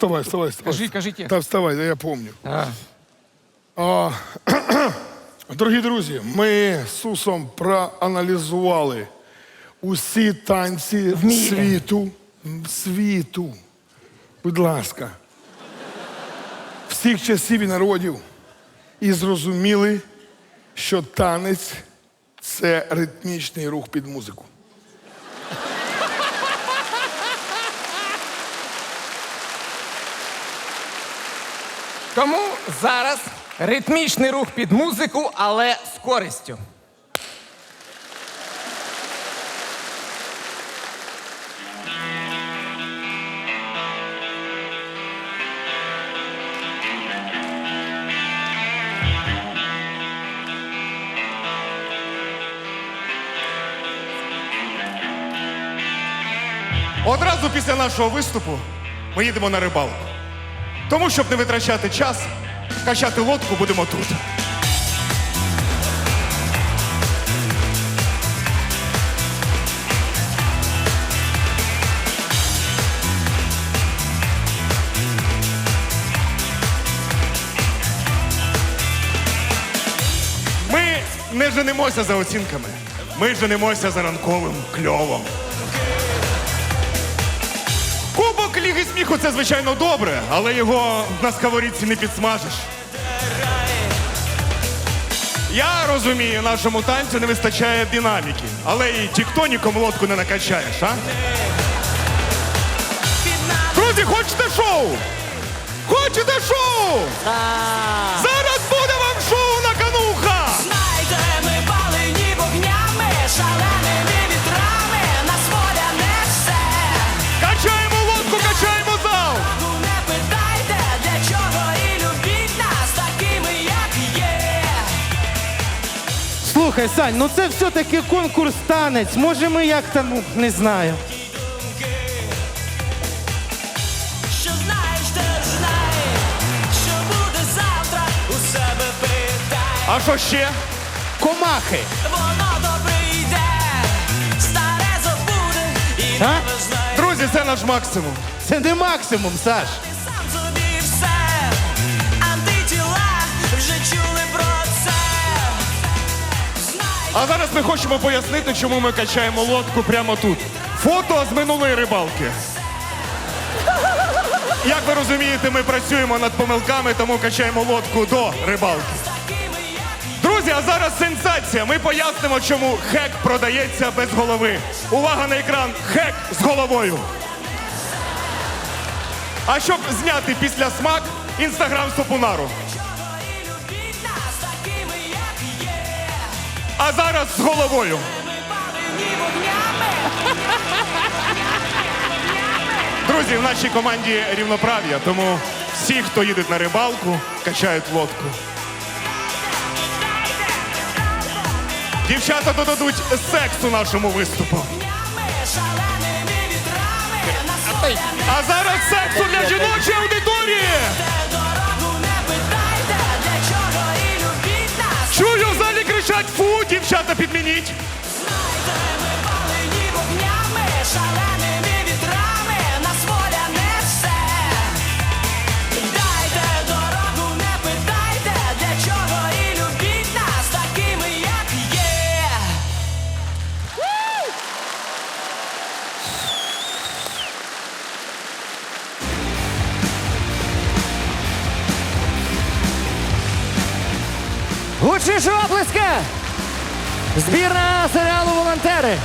вставай, вставай, вставай. Кажи, кажи текст. Та вставай, да я помню. А. А, дорогі друзі, ми з Сусом проаналізували усі танці світу. Світу. Будь ласка. Всіх часів і народів. І зрозуміли, що танець це ритмічний рух під музику. Тому зараз ритмічний рух під музику, але з користю. Одразу після нашого виступу ми їдемо на рибалку. Тому, щоб не витрачати час, качати лодку будемо тут. Ми не женемося за оцінками. Ми женемося за ранковим кльовом. Сміху це звичайно добре, але його на сковорідці не підсмажиш. Я розумію, нашому танцю не вистачає динаміки, але і тіктоніком лодку не накачаєш, а? Друзі, хочете шоу? Хочете шоу? Зараз Слухай, Сань, ну це все-таки конкурс танець. Може ми як там, ну, не знаю. Що знаєш, те знай, що буде завтра, у себе питай. А що ще? Комахи. Воно добре йде, старе забуде і А? нове знає. Друзі, це наш максимум. Це не максимум, Саш. А зараз ми хочемо пояснити, чому ми качаємо лодку прямо тут. Фото з минулої рибалки. Як ви розумієте, ми працюємо над помилками, тому качаємо лодку до рибалки. Друзі, а зараз сенсація. Ми пояснимо, чому хек продається без голови. Увага на екран! Хек з головою. А щоб зняти після смак, інстаграм Сопунару. А зараз з головою. Друзі, в нашій команді рівноправ'я, тому всі, хто їде на рибалку, качають лодку. Дівчата додадуть сексу нашому виступу. А зараз сексу для жіночої Гучніше оплески! Збірна серіалу Волонтери.